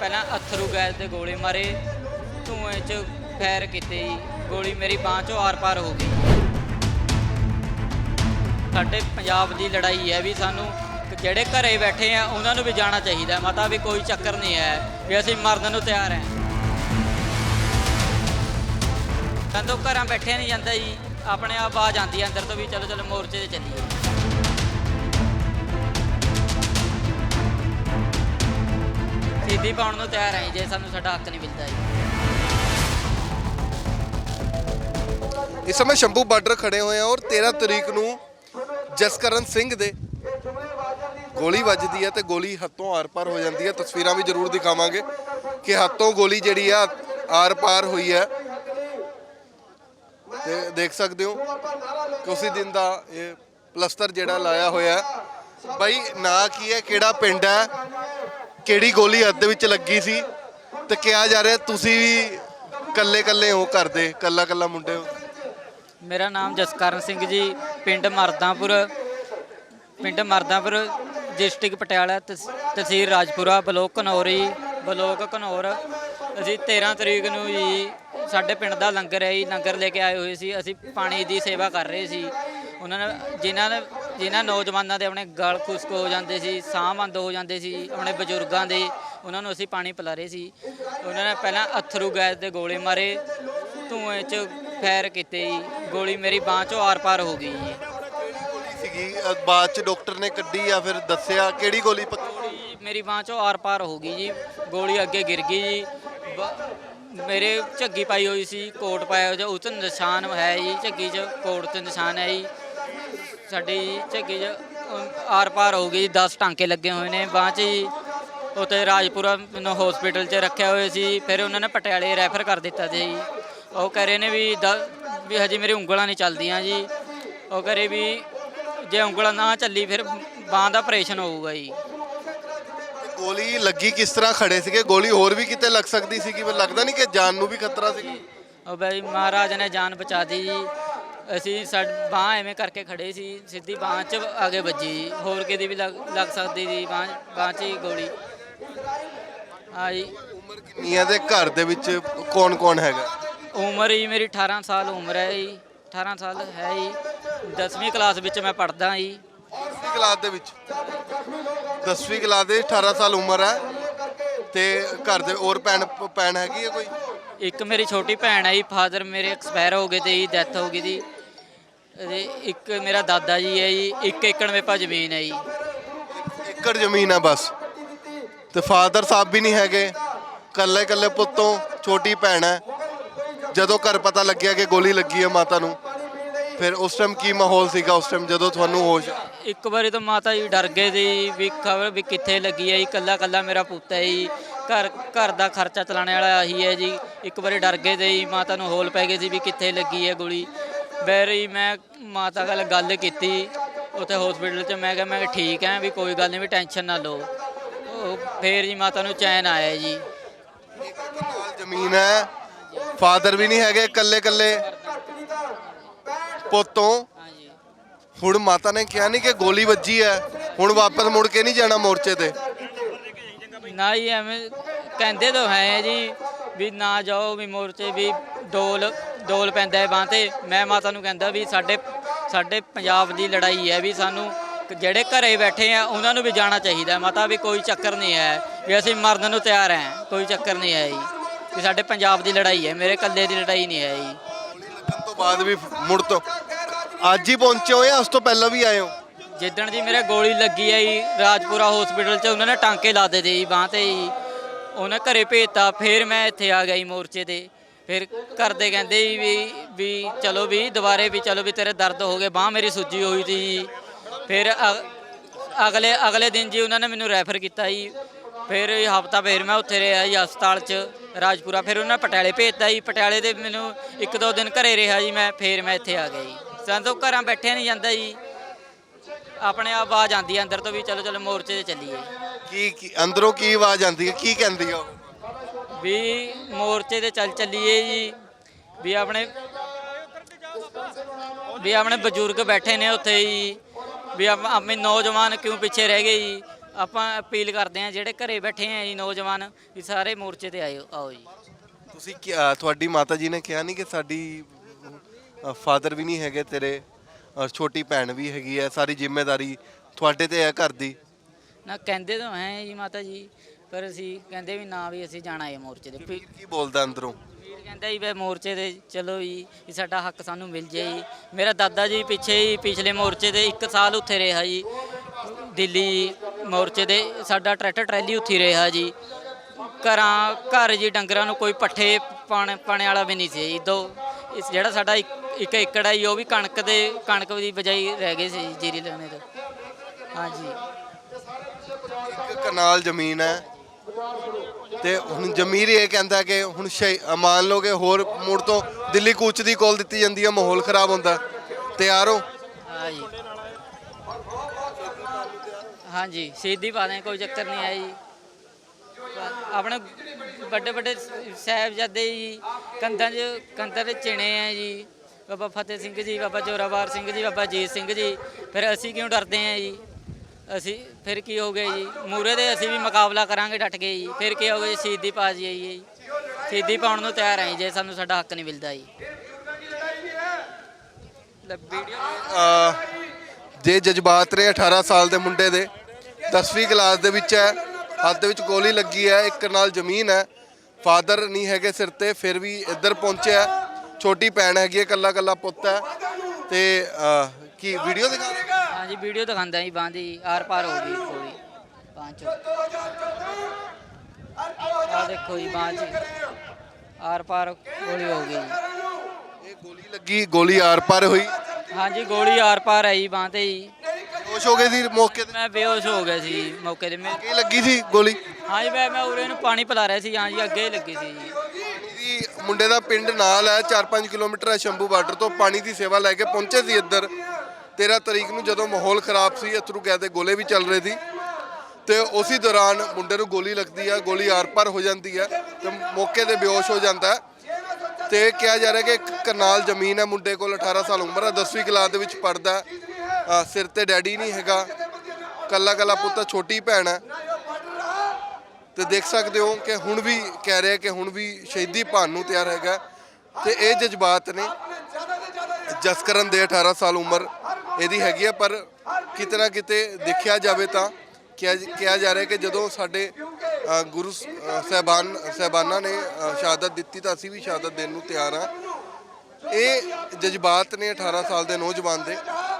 ਪਹਿਲਾਂ ਅਥਰੂ ਗੈਸ ਦੇ ਗੋਲੇ ਮਾਰੇ, ਧੂਏ 'ਚ ਫਾਇਰ ਕੀਤੇ ਜੀ। ਗੋਲੀ ਮੇਰੀ ਬਾਹ 'ਚੋਂ ਆਰ-ਪਾਰ ਹੋ ਗਈ। ਸਾਡੇ ਪੰਜਾਬ ਦੀ ਲੜਾਈ ਹੈ ਵੀ ਸਾਨੂੰ ਜਿਹੜੇ ਘਰੇ ਬੈਠੇ ਆ, ਉਹਨਾਂ ਨੂੰ ਵੀ ਜਾਣਾ ਚਾਹੀਦਾ ਮਤਾ, ਵੀ ਕੋਈ ਚੱਕਰ ਨਹੀਂ ਹੈ ਵੀ ਅਸੀਂ ਮਰਨ ਨੂੰ ਤਿਆਰ ਹਾਂ। ਕੰਦੋ ਘਰਾਂ ਬੈਠਿਆ ਨਹੀਂ ਜਾਂਦਾ ਜੀ, ਆਪਣੇ ਆਪ ਆਵਾਜ਼ ਆਉਂਦੀ ਹੈ ਅੰਦਰ ਤੋਂ ਵੀ, ਚਲੋ ਚਲੋ, ਮੋਰਚੇ ਤੇ ਚੱਲੀਏ। ਸਿੱਧੀ ਪਾਉਣ ਨੂੰ ਤਿਆਰ ਹਾਂ ਜੇ ਸਾਨੂੰ ਸਾਡਾ ਹੱਕ ਨਹੀਂ ਮਿਲਦਾ ਜੀ। ਇਸ ਸਮੇਂ ਸ਼ੰਭੂ ਬਾਰਡਰ ਖੜੇ ਹੋਏ ਆ ਔਰ 13 ਤਰੀਕ ਨੂੰ ਜਸਕਰਨ ਸਿੰਘ ਦੇ ਗੋਲੀ ਵੱਜਦੀ ਹੈ ਤੇ ਗੋਲੀ ਹੱਥੋਂ ਆਰ-ਪਾਰ ਹੋ ਜਾਂਦੀ ਹੈ ਤਸਵੀਰਾਂ ਵੀ ਜ਼ਰੂਰ ਦਿਖਾਵਾਂਗੇ ਕਿ ਹੱਥੋਂ ਗੋਲੀ ਜਿਹੜੀ ਆ ਆਰ-ਪਾਰ ਹੋਈ ਹੈ ਤੇ ਦੇਖ ਸਕਦੇ ਹੋ ਕਿ ਉਸੇ ਦਿਨ ਦਾ ਇਹ ਪਲਸਟਰ ਜਿਹੜਾ ਲਾਇਆ ਹੋਇਆ ਹੈ। ਬਾਈ, ਨਾਂ ਕੀ ਹੈ? ਕਿਹੜਾ ਪਿੰਡ ਹੈ? ਕਿਹੜੀ ਗੋਲੀ ਹੱਥ ਦੇ ਵਿੱਚ ਲੱਗੀ ਸੀ ਤੇ ਕਿਹਾ ਜਾ ਰਿਹਾ ਤੁਸੀਂ ਵੀ ਕੱਲੇ ਕੱਲੇ ਹੋ ਕਰਦੇ ਕੱਲਾ ਕੱਲਾ ਮੁੰਡੇ ਹੋ? ਮੇਰਾ ਨਾਮ ਜਸਕਰਨ ਸਿੰਘ ਜੀ, ਪਿੰਡ ਮਰਦਾਂਪੁਰ ਪਿੰਡ ਮਰਦਾਂਪੁਰ ਡਿਸਟ੍ਰਿਕਟ ਪਟਿਆਲਾ, ਤਸ- ਤਹਿਸੀਲ ਰਾਜਪੁਰਾ, ਬਲੋਕ ਘਨੌਰੀ ਬਲੋਕ ਘਨੌਰ ਅਸੀਂ 13 ਤਰੀਕ ਨੂੰ ਜੀ ਸਾਡੇ ਪਿੰਡ ਦਾ ਲੰਗਰ ਹੈ ਜੀ, ਲੰਗਰ ਲੈ ਕੇ ਆਏ ਹੋਏ ਸੀ, ਅਸੀਂ ਪਾਣੀ ਦੀ ਸੇਵਾ ਕਰ ਰਹੇ ਸੀ। ਉਹਨਾਂ ਨੇ ਜਿਨ੍ਹਾਂ ਨੇ ਜਿਨ੍ਹਾਂ ਨੌਜਵਾਨਾਂ ਦੇ ਆਪਣੇ ਗਲ ਖੁਸ਼ਕ ਹੋ ਜਾਂਦੇ ਸੀ ਸਾਹ ਬੰਦ ਹੋ ਜਾਂਦੇ ਸੀ ਆਪਣੇ ਬਜ਼ੁਰਗਾਂ ਦੇ ਉਹਨਾਂ ਨੂੰ ਅਸੀਂ ਪਾਣੀ ਪਿਲਾ ਰਹੇ ਸੀ। ਉਹਨਾਂ ਨੇ ਪਹਿਲਾਂ ਅਥਰੂ ਗੈਸ ਦੇ ਗੋਲੇ ਮਾਰੇ ਧੂਏ 'ਚ ਫਾਇਰ ਕੀਤੇ ਜੀ। ਗੋਲੀ ਮੇਰੀ ਬਾਹ 'ਚੋਂ ਆਰ-ਪਾਰ ਹੋ ਗਈ ਜੀ। ਸੀਗੀ? ਬਾਅਦ ਚ ਡਾਕਟਰ ਨੇ ਕੱਢੀ ਜਾਂ ਫਿਰ ਦੱਸਿਆ? ਕਿਹੜੀ ਗੋਲੀ ਗੋਲੀ ਮੇਰੀ ਬਾਹ 'ਚੋਂ ਆਰ-ਪਾਰ ਹੋ ਗਈ ਜੀ। ਗੋਲੀ ਅੱਗੇ ਗਿਰ ਗਈ ਜੀ। ਮੇਰੇ ਝੱਗੀ ਪਾਈ ਹੋਈ ਸੀ ਕੋਟ ਪਾਇਆ ਹੋਇਆ ਉਸ ਤੇ ਨਿਸ਼ਾਨ ਹੈ ਜੀ ਝੱਗੀ 'ਚ ਕੋਟ ਤੇ ਨਿਸ਼ਾਨ ਹੈ ਜੀ। ਸਾਡੀ ਝੱਗੀ 'ਚ ਆਰ-ਪਾਰ ਹੋ ਗਈ 10 ਟਾਂਕੇ ਲੱਗੇ ਹੋਏ ਨੇ। ਬਾਹ 'ਚ ਜੀ ਉੱਥੇ ਰਾਜਪੁਰਾ ਮੈਨੂੰ ਹਸਪੀਟਲ 'ਚ ਰੱਖਿਆ ਹੋਇਆ ਸੀ। ਫਿਰ ਉਹਨਾਂ ਨੇ ਪਟਿਆਲੇ ਰੈਫਰ ਕਰ ਦਿੱਤਾ ਜੀ। ਉਹ ਕਹਿ ਰਹੇ ਨੇ ਵੀ ਵੀ ਹਜੇ ਮੇਰੀ ਉਂਗਲਾਂ ਨਹੀਂ ਚੱਲਦੀਆਂ ਜੀ। ਉਹ ਕਰੇ ਵੀ ਜੇ ਉਂਗਲਾਂ ਨਾ ਚੱਲੀ ਫਿਰ ਬਾਹ ਦਾ ਆਪਰੇਸ਼ਨ ਹੋਊਗਾ ਜੀ। ਗੋਲੀ ਲੱਗੀ ਕਿਸ ਤਰ੍ਹਾਂ ਖੜੇ ਸੀਗੇ? ਗੋਲੀ ਹੋਰ ਵੀ ਕਿਤੇ ਲੱਗ ਸਕਦੀ ਸੀ ਕਿ ਲੱਗਦਾ ਨਹੀਂ ਕਿ ਜਾਨ ਨੂੰ ਵੀ ਖਤਰਾ ਸੀ ਉਹ ਬਈ ਮਹਾਰਾਜ ਨੇ ਜਾਨ ਬਚਾ ਦੀ ਜੀ। ਅਸੀਂ ਸਾਡ ਬਾਹ ਐਵੇਂ ਕਰਕੇ ਖੜੇ ਸੀ ਸਿੱਧੀ ਬਾਹ 'ਚ ਆਗੇ ਵੱਜੀ ਜੀ। ਹੋਰ ਕਿਤੇ ਵੀ ਲੱਗ ਲੱਗ ਸਕਦੀ ਸੀ ਬਾਹ ਬਾਹ 'ਚ ਹੀ ਗੋਲੀ। ਹਾਂ ਜੀ। ਉਮਰ ਕਿੰਨੀ ਹੈ ਤੇ ਘਰ ਦੇ ਵਿੱਚ ਕੌਣ ਕੌਣ ਹੈਗਾ? ਉਮਰ ਹੀ ਮੇਰੀ 18 ਸਾਲ ਉਮਰ ਹੈ ਜੀ। 18 ਸਾਲ ਹੈ ਜੀ। 10ਵੀਂ ਕਲਾਸ ਵਿੱਚ ਮੈਂ ਪੜਦਾ ਜੀ। 10ਵੀਂ ਕਲਾਸ ਦੇ ਵਿੱਚ? 10ਵੀਂ ਕਲਾਸ ਦੇ 18 ਸਾਲ ਉਮਰ ਹੈ ਤੇ ਘਰ ਦੇ ਹੋਰ ਭੈਣ ਭੈਣ ਹੈਗੀ ਹੈ ਕੋਈ? ਇੱਕ ਮੇਰੀ ਛੋਟੀ ਭੈਣ ਹੈ ਜੀ ਫਾਦਰ ਮੇਰੇ ਐਕਸਪਾਇਰ ਹੋ ਗਏ ਤੇ ਜੀ ਡੈਥ ਹੋ ਗਈ ਦੀ ਤੇ ਇੱਕ ਮੇਰਾ ਦਾਦਾ ਜੀ ਹੈ ਜੀ ਇੱਕ ਏਕੜ ਮੇਪਾ ਜ਼ਮੀਨ ਹੈ ਜੀ। ਏਕੜ ਜ਼ਮੀਨ ਹੈ ਬਸ। ਤੇ ਫਾਦਰ ਸਾਹਿਬ ਵੀ ਨਹੀਂ ਹੈਗੇ। ਕੱਲੇ ਕੱਲੇ ਪੁੱਤੋਂ ਛੋਟੀ ਭੈਣ ਹੈ। ਜਦੋਂ ਘਰ ਪਤਾ ਲੱਗਿਆ ਕਿ ਗੋਲੀ ਲੱਗੀ ਹੈ ਮਾਤਾ ਨੂੰ ਫਿਰ ਉਸ ਟਾਈਮ ਕੀ ਮਾਹੌਲ ਸੀਗਾ? ਉਸ ਟਾਈਮ ਜਦੋਂ ਤੁਹਾਨੂੰ ਹੋਸ਼ ਇੱਕ ਵਾਰੀ ਤਾਂ ਮਾਤਾ ਜੀ ਡਰ ਗਏ ਸੀ ਵੀ ਖਬਰ ਵੀ ਕਿੱਥੇ ਲੱਗੀ ਹੈ ਜੀ ਕੱਲਾ ਕੱਲਾ ਮੇਰਾ ਪੁੱਤ ਹੈ ਜੀ। ਘਰ ਘਰ ਦਾ ਖਰਚਾ ਚਲਾਉਣ ਵਾਲਾ ਆਹੀ ਹੈ ਜੀ। ਇੱਕ ਵਾਰੀ ਡਰ ਗਏ ਸੀ ਜੀ ਮਾਤਾ ਨੂੰ ਹੋਲ ਪੈ ਗਏ ਸੀ ਵੀ ਕਿੱਥੇ ਲੱਗੀ ਹੈ ਗੋਲੀ। ਬੈਰੀ ਮੈਂ ਮਾਤਾ ਨਾਲ ਗੱਲ ਕੀਤੀ ਉੱਥੇ ਹਸਪੀਟਲ 'ਚ ਮੈਂ ਕਿਹਾ ਮੈਂ ਕਿਹਾ ਠੀਕ ਹੈ ਵੀ ਕੋਈ ਗੱਲ ਨਹੀਂ ਵੀ ਟੈਨਸ਼ਨ ਨਾ ਲਓ। ਉਹ ਫੇਰ ਜੀ ਮਾਤਾ ਨੂੰ ਚੈਨ ਆਇਆ ਜੀ। ਨਾਲ ਜ਼ਮੀਨ ਹੈ ਫਾਦਰ ਵੀ ਨਹੀਂ ਹੈਗੇ ਕੱਲੇ ਕੱਲੇ ਪੁੱਤੋਂ ਹਾਂਜੀ ਹੁਣ ਮਾਤਾ ਨੇ ਕਿਹਾ ਨਹੀਂ ਕਿ ਗੋਲੀ ਵੱਜੀ ਹੈ ਹੁਣ ਵਾਪਸ ਮੁੜ ਕੇ ਨਹੀਂ ਜਾਣਾ ਮੋਰਚੇ ਤੇ। ਨਾ ਹੀ ਐਵੇਂ ਕਹਿੰਦੇ ਤਾਂ ਹੈ ਜੀ ਵੀ ਨਾ ਜਾਓ ਵੀ ਮੋਰਚੇ ਵੀ ਡੋਲ ਡੋਲ ਪੈਂਦਾ ਹੈ ਬਾਂਹ ਤੇ। ਮੈਂ ਮਾਤਾ ਨੂੰ ਕਹਿੰਦਾ ਵੀ ਸਾਡੇ ਸਾਡੇ ਪੰਜਾਬ ਦੀ ਲੜਾਈ ਹੈ ਵੀ ਸਾਨੂੰ ਜਿਹੜੇ ਘਰੇ ਬੈਠੇ ਆ ਉਹਨਾਂ ਨੂੰ ਵੀ ਜਾਣਾ ਚਾਹੀਦਾ। ਮਾਤਾ ਵੀ ਕੋਈ ਚੱਕਰ ਨਹੀਂ ਹੈ ਵੀ ਅਸੀਂ ਮਰਨ ਨੂੰ ਤਿਆਰ ਹਾਂ। ਕੋਈ ਚੱਕਰ ਨਹੀਂ ਹੈ ਜੀ। ਵੀ ਸਾਡੇ ਪੰਜਾਬ ਦੀ ਲੜਾਈ ਹੈ ਮੇਰੇ ਇਕੱਲੇ ਦੀ ਲੜਾਈ ਨਹੀਂ ਹੈ ਜੀ। ਲੱਗਣ ਤੋਂ ਬਾਅਦ ਵੀ ਮੁੜ ਤੋਂ ਅੱਜ ਹੀ ਪਹੁੰਚੇ ਹੋ ਜਾਂ ਉਸ ਤੋਂ ਪਹਿਲਾਂ ਵੀ ਆਏ ਹੋ? ਜਿੱਦਣ ਦੀ ਮੇਰੇ ਗੋਲੀ ਲੱਗੀ ਹੈ ਜੀ ਰਾਜਪੁਰਾ ਹਸਪੀਟਲ 'ਚ ਉਹਨਾਂ ਨੇ ਟਾਂਕੇ ਲਾ ਦਿੱਤੇ ਜੀ ਬਾਂਹ ਤੇ ਜੀ। ਉਹਨੇ ਘਰੇ ਭੇਜਤਾ ਫਿਰ ਮੈਂ ਇੱਥੇ ਆ ਗਿਆ ਜੀ ਮੋਰਚੇ ਤੇ। ਫਿਰ ਘਰ ਦੇ ਕਹਿੰਦੇ ਜੀ ਵੀ ਵੀ ਚਲੋ ਵੀ, ਦੁਬਾਰੇ ਵੀ ਚਲੋ ਵੀ ਤੇਰੇ ਦਰਦ ਹੋ ਗਏ, ਬਾਂਹ ਮੇਰੀ ਸੁੱਜੀ ਹੋਈ ਸੀ। ਜੀ ਫਿਰ ਅਗਲੇ ਅਗਲੇ ਦਿਨ ਜੀ ਉਹਨਾਂ ਨੇ ਮੈਨੂੰ ਰੈਫਰ ਕੀਤਾ ਜੀ। ਫਿਰ ਹਫਤਾ ਫਿਰ ਮੈਂ ਉੱਥੇ ਰਿਹਾ ਜੀ ਹਸਪਤਾਲ 'ਚ, ਰਾਜਪੁਰਾ। ਫਿਰ ਉਹਨਾਂ ਨੇ ਪਟਿਆਲੇ ਭੇਜਤਾ ਜੀ। ਪਟਿਆਲੇ ਦੇ ਮੈਨੂੰ ਇੱਕ ਦੋ ਦਿਨ ਘਰੇ ਰਿਹਾ ਜੀ ਮੈਂ, ਫਿਰ ਮੈਂ ਇੱਥੇ ਆ ਗਿਆ ਜੀ। ਸਾਨੂੰ ਘਰਾਂ ਬੈਠਿਆ ਨਹੀਂ ਜਾਂਦਾ ਜੀ। ਆਪਣੇ ਆਪ ਆਵਾਜ਼ ਆਉਂਦੀ ਹੈ ਅੰਦਰ ਤੋਂ ਵੀ ਚਲੋ ਚਲੋ ਮੋਰਚੇ ਤੇ ਚੱਲੀਏ। ਕੀ ਕੀ, ਅੰਦਰੋਂ ਕੀ ਆਵਾਜ਼ ਆਉਂਦੀ ਹੈ? ਕੀ ਕਹਿੰਦੀ ਹੈ ਉਹ? ਵੀ ਮੋਰਚੇ ਤੇ ਚੱਲ ਚੱਲੀਏ ਜੀ, ਵੀ ਆਪਣੇ ਵੀ ਆਪਣੇ ਬਜ਼ੁਰਗ ਬੈਠੇ ਨੇ ਉੱਥੇ ਜੀ, ਵੀ ਆਪ- ਆਪਣੇ ਨੌਜਵਾਨ ਕਿਉਂ ਪਿੱਛੇ ਰਹਿ ਗਏ ਜੀ, ਆਪਾਂ ਅਪੀਲ ਕਰਦੇ ਹਾਂ ਜਿਹੜੇ ਘਰੇ ਬੈਠੇ ਆ ਜੀ ਨੌਜਵਾਨ, ਵੀ ਸਾਰੇ ਮੋਰਚੇ ਤੇ ਆਇਓ, ਆਓ ਜੀ। ਤੁਸੀਂ ਤੁਹਾਡੀ ਮਾਤਾ ਜੀ ਨੇ ਕਿਹਾ ਨਹੀਂ ਕਿ ਸਾਡੀ ਫਾਦਰ ਵੀ ਨਹੀਂ ਹੈਗੇ ਤੇਰੇ ਔਰ ਛੋਟੀ ਭੈਣ ਵੀ ਹੈਗੀ ਹੈ, ਸਾਰੀ ਜ਼ਿੰਮੇਵਾਰੀ ਤੁਹਾਡੇ ਤੇ ਹੈ ਘਰ ਦੀ? ਨਾ ਕਹਿੰਦੇ ਤਾਂ ਹੈ ਜੀ ਮਾਤਾ ਜੀ ਪਰ ਅਸੀਂ ਕਹਿੰਦੇ ਵੀ ਨਾ ਵੀ ਅਸੀਂ ਜਾਣਾ ਹੈ ਮੋਰਚੇ ਤੇ ਵੀ- ਕੀ ਬੋਲਦਾ ਅੰਦਰੋਂ? ਵੀਰ ਕਹਿੰਦਾ ਜੀ ਵੇ ਮੋਰਚੇ ਤੇ ਚਲੋ ਜੀ ਵੀ ਸਾਡਾ ਹੱਕ ਸਾਨੂੰ ਮਿਲ ਜੇ ਜੀ। ਮੇਰਾ ਦਾਦਾ ਜੀ ਪਿੱਛੇ ਹੀ ਪਿਛਲੇ ਮੋਰਚੇ ਦੇ 1 ਸਾਲ ਉੱਥੇ ਰਿਹਾ ਜੀ। ਦਿੱਲੀ ਮੋਰਚੇ ਦੇ ਸਾਡਾ ਟਰੈਕਟਰ ਟਰੈਲੀ ਉੱਥੇ ਰਿਹਾ ਜੀ। ਘਰਾਂ ਘਰ ਜੀ ਡੰਗਰਾਂ ਨੂੰ ਕੋਈ ਪੱਠੇ ਪਾਣ ਪਾਣੇ ਵਾਲਾ ਵੀ ਨਹੀਂ ਸੀ ਜੀ। ਦੋ ਇਸ ਜਿਹੜਾ ਸਾਡਾ ਇੱਕ ਇੱਕ ਏਕੜ ਹੈ ਜੀ ਉਹ ਵੀ ਕਣਕ ਦੇ ਕਣਕ ਦੀ ਬਜਾਈ ਰਹਿ ਗਏ ਸੀ ਜੀ ਜੀਰੀ ਲਾਉਣੇ ਤੋਂ। ਹਾਂਜੀ। ਕਨਾਲ ਜ਼ਮੀਨ ਹੈ। ਤੇ ਹੁਣ ਜ਼ਮੀਰ ਇਹ ਕਹਿੰਦਾ ਕਿ ਹੁਣ ਸ਼ੈ- ਮੰਨ ਲਓ ਕਿ ਹੋਰ ਮੁੜ ਤੋਂ ਦਿੱਲੀ ਕੂਚ ਦੀ ਕੋਲ ਦਿੱਤੀ ਜਾਂਦੀ ਹੈ, ਮਾਹੌਲ ਖਰਾਬ ਹੁੰਦਾ ਤਿਆਰ ਹੋ? ਹਾਂਜੀ ਹਾਂਜੀ ਸਿੱਧੀ ਪਾ ਦੇ ਕੋਈ ਚੱਕਰ ਨਹੀਂ ਹੈ ਜੀ। ਆਪਣੇ ਵੱਡੇ ਵੱਡੇ ਸਾਹਿਬਜ਼ਾਦੇ ਜੀ, ਕੰਧਾਂ 'ਚ, ਕੰਧਾਂ ਦੇ ਚਿਣੇ ਆ ਜੀ। ਬਾਬਾ ਫਤਿਹ ਸਿੰਘ ਜੀ, ਬਾਬਾ ਜੋਰਾਵਰ ਸਿੰਘ ਜੀ, ਬਾਬਾ ਜੀਤ ਸਿੰਘ ਜੀ। ਫਿਰ ਅਸੀਂ ਕਿਉਂ ਡਰਦੇ ਆ ਜੀ? ਅਸੀਂ ਫਿਰ ਕੀ ਹੋ ਗਿਆ ਜੀ? ਮੂਰੇ ਦੇ ਅਸੀਂ ਵੀ ਮੁਕਾਬਲਾ ਕਰਾਂਗੇ ਡਟ ਕੇ ਜੀ। ਫਿਰ ਕੀ ਹੋ ਗਿਆ ਜੀ? ਸ਼ਹੀਦੀ ਪਾ ਜੀ ਜੀ। ਸ਼ਹੀਦੀ ਪਾਉਣ ਨੂੰ ਤਿਆਰ ਹਾਂ ਜੀ ਜੇ ਸਾਨੂੰ ਸਾਡਾ ਹੱਕ ਨਹੀਂ ਮਿਲਦਾ ਜੀ। ਅਹ ਜੇ ਜਜ਼ਬਾਤ ਨੇ 18 ਸਾਲ ਦੇ ਮੁੰਡੇ ਦੇ 10ਵੀਂ ਕਲਾਸ ਦੇ ਵਿੱਚ ਹੈ ਹੱਥ ਦੇ ਵਿੱਚ ਗੋਲੀ ਲੱਗੀ ਹੈ ਇੱਕ ਨਾਲ ਜ਼ਮੀਨ ਹੈ। ਫਾਦਰ ਨਹੀਂ ਹੈਗੇ ਸਿਰ ਤੇ ਫਿਰ ਵੀ ਇੱਧਰ ਪਹੁੰਚਿਆ ਛੋਟੀ ਭੈਣ ਹੈਗੀ ਹੈ ਕੱਲਾ ਕੱਲਾ ਪੁੱਤ ਹੈ। ਤੇ ਅਹ, ਕੀ ਵੀਡੀਓ ਦਿਖਾ ਰਹੇ ਹਾਂਜੀ ਵੀਡੀਓ ਦਿਖਾਉਂਦਾ ਜੀ ਬਾਂਹ ਦੀ ਆਰ ਪਾਰ ਹੋ ਗਈ ਬਾਂਹ ਚੋਂ। ਆ ਦੇਖੋ ਜੀ ਬਾਂਹ ਆਰ ਪਾਰ ਗੋਲੀ ਹੋ ਗਈ ਜੀ। ਇਹ ਗੋਲੀ ਲੱਗੀ ਗੋਲੀ ਆਰ ਪਾਰ ਹੋਈ। ਹਾਂਜੀ ਗੋਲੀ ਆਰ ਪਾਰ ਹੈ ਜੀ ਬਾਂਹ ਤੇ ਜੀ ਖੁਸ਼ ਹੋ ਗਏ ਸੀ ਮੌਕੇ ਤੇ? ਮੈਂ ਬੇਹੋਸ਼ ਹੋ ਗਿਆ ਸੀ ਜੀ ਮੌਕੇ ਤੇ। ਮੈਂ ਕੀ ਲੱਗੀ ਸੀ ਗੋਲੀ? ਹਾਂਜੀ ਮੈਂ ਮੈਂ ਉਰੇ ਨੂੰ ਪਾਣੀ ਪਿਲਾ ਰਿਹਾ ਸੀ ਹਾਂਜੀ ਅੱਗੇ ਹੀ ਲੱਗੀ ਸੀ। ਜੀ ਦੀ ਮੁੰਡੇ ਦਾ ਪਿੰਡ ਨਾਲ ਹੈ 4-5 ਕਿਲੋਮੀਟਰ ਹੈ ਸ਼ੰਭੂ ਬਾਰਡਰ ਤੋਂ। ਪਾਣੀ ਦੀ ਸੇਵਾ ਲੈ ਕੇ ਪਹੁੰਚੇ ਸੀ ਇੱਧਰ। 13 ਤਰੀਕ ਨੂੰ ਜਦੋਂ ਮਾਹੌਲ ਖਰਾਬ ਸੀ, ਅਥਰੂ ਗੈਸ ਦੇ ਗੋਲੇ ਵੀ ਚੱਲ ਰਹੇ ਸੀ। ਤੇ ਉਸੇ ਦੌਰਾਨ ਮੁੰਡੇ ਨੂੰ ਗੋਲੀ ਲੱਗਦੀ ਹੈ ਗੋਲੀ ਆਰ-ਪਾਰ ਹੋ ਜਾਂਦੀ ਹੈ ਤੇ ਮੌਕੇ ਤੇ ਬੇਹੋਸ਼ ਹੋ ਜਾਂਦਾ ਹੈ। ਤੇ ਕਿਹਾ ਜਾ ਰਿਹਾ ਕਿ ਇੱਕ ਕਰਨਾਲ ਜ਼ਮੀਨ ਹੈ ਮੁੰਡੇ ਕੋਲ 18 ਸਾਲ ਉਮਰ ਹੈ 10ਵੀਂ ਕਲਾਸ ਦੇ ਵਿੱਚ ਪੜਦਾ ਸਿਰ ਤੇ ਡੈਡੀ ਨਹੀਂ ਹੈਗਾ। ਕੱਲਾ ਕੱਲਾ ਪੁੱਤ ਛੋਟੀ ਭੈਣ ਹੈ। ਤੇ ਦੇਖ ਸਕਦੇ ਹੋ ਕਿ ਹੁਣ ਵੀ ਕਹਿ ਰਿਹਾ ਕਿ ਹੁਣ ਵੀ ਸ਼ਹੀਦੀ ਭਾਨ ਨੂੰ ਤਿਆਰ ਹੈਗਾ। ਤੇ ਇਹ ਜਜ਼ਬਾਤ ਨੇ ਜਸਕਰਨ ਦੇ 18 ਸਾਲ ਉਮਰ। ਇਹਦੀ ਹੈਗੀ ਹੈ ਪਰ ਕਿਤੇ ਨਾ ਕਿਤੇ ਦੇਖਿਆ ਜਾਵੇ ਤਾਂ ਕਿਹਾ ਕਿਹਾ ਜਾ ਰਿਹਾ ਕਿ ਜਦੋਂ ਸਾਡੇ ਗੁਰੂ ਸ- ਅ, ਸਾਹਿਬਾਨ ਸਾਹਿਬਾਨਾਂ ਨੇ ਸ਼ਹਾਦਤ ਦਿੱਤੀ ਤਾਂ ਅਸੀਂ ਵੀ ਸ਼ਹਾਦਤ ਦੇਣ ਨੂੰ ਤਿਆਰ ਹਾਂ। ਇਹ ਜਜ਼ਬਾਤ ਨੇ 18 ਸਾਲ ਦੇ ਨੌਜਵਾਨ ਦੇ।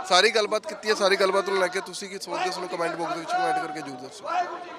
ਸਾਰੀ ਗੱਲਬਾਤ ਕੀਤੀ ਹੈ ਸਾਰੀ ਗੱਲਬਾਤ ਨੂੰ ਲੈ ਕੇ ਤੁਸੀਂ ਕੀ ਸੋਚਦੇ ਹੋ? ਸਾਨੂੰ ਕਮੈਂਟ ਬਾਕਸ ਦੇ ਵਿੱਚ ਕਮੈਂਟ ਕਰਕੇ ਜ਼ਰੂਰ ਦੱਸੋ।